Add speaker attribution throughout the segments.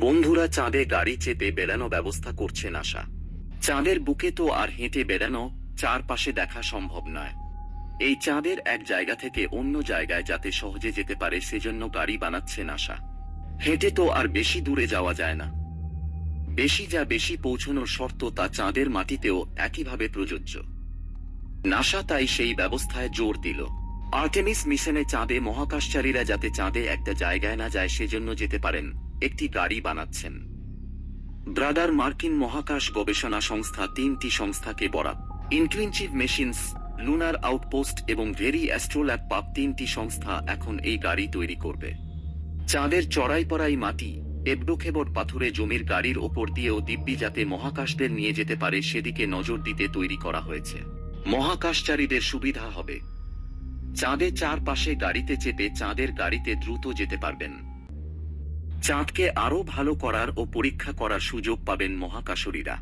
Speaker 1: বন্ধুরা চাঁদে গাড়ি চেপে বেড়ানো ব্যবস্থা করছে নাসা। চাঁদের বুকে তো আর হেঁটে বেড়ানো চারপাশে দেখা সম্ভব নয়। এই চাঁদের এক জায়গা থেকে অন্য জায়গায় যাতে সহজে যেতে পারে সেজন্য গাড়ি বানাচ্ছে নাসা। হেঁটে তো আর বেশি দূরে যাওয়া যায় না। বেশি যা বেশি পৌঁছানোর শর্ত তা চাঁদের মাটিতেও একইভাবে প্রযোজ্য। নাসা তাই সেই ব্যবস্থায় জোর দিল। আর্টেমিস মিশনে চাঁদে মহাকাশচারীরা যাতে চাঁদে একটা জায়গায় না যায় সেজন্য যেতে পারেন। একটি গাড়ি বানাচ্ছেন। ব্রাদার মার্কিন মহাকাশ গবেষণা সংস্থা তিনটি সংস্থাকে বরাত। ইনক্লিনচিভ মেশিনস লুনার আউটপোস্ট এবং ভেরি অ্যাস্ট্রোল্যাব পাপ তিনটি সংস্থা এখন এই গাড়ি তৈরি করবে। চাঁদের চড়াই পড়াই মাটি এবডোখেবর পাথুরে জমির গাড়ির ওপর দিয়েও দিব্যি যাতে মহাকাশদের নিয়ে যেতে পারে সেদিকে নজর দিতে তৈরি করা হয়েছে। মহাকাশচারীদের সুবিধা হবে। চাঁদে চারপাশে গাড়িতে চেপে চাঁদের গাড়িতে দ্রুত যেতে পারবেন। চাঁদকে আরও ভালো করার ও পরীক্ষা করার সুযোগ পাবেন মহাকাশরীরা।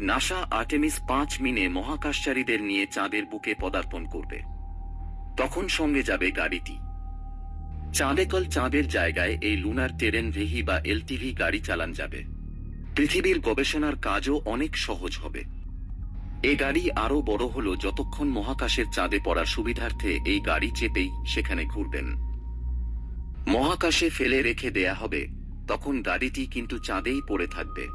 Speaker 1: নাসা আর্টেমিস পাঁচ মিনে মহাকাশচারীদের নিয়ে চাঁদের বুকে পদার্পণ করবে। তখন সঙ্গে যাবে গাড়িটি। চাঁদেকল চাঁদের জায়গায় এই লুনার টেরেন ভেহি বা এলটিভি গাড়ি চালান যাবে। পৃথিবীর গবেষণার কাজও অনেক সহজ হবে। এ গাড়ি আরও বড় হল যতক্ষণ মহাকাশের চাঁদে পড়ার সুবিধার্থে এই গাড়ি চেপেই সেখানে ঘুরবেন। মহাকাশে ফেলে রেখে দেয়া হবে, তখন গাড়িটি কিন্তু চাঁদেই পড়ে থাকবে।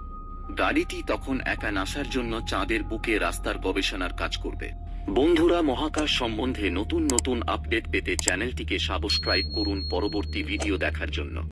Speaker 1: গাড়িটি তখন একা নাসার জন্য চাঁদের বুকে রাস্তার গবেষণার কাজ করবে। বন্ধুরা, মহাকাশ সম্বন্ধে নতুন নতুন আপডেট পেতে চ্যানেলটিকে সাবস্ক্রাইব করুন পরবর্তী ভিডিও দেখার জন্য।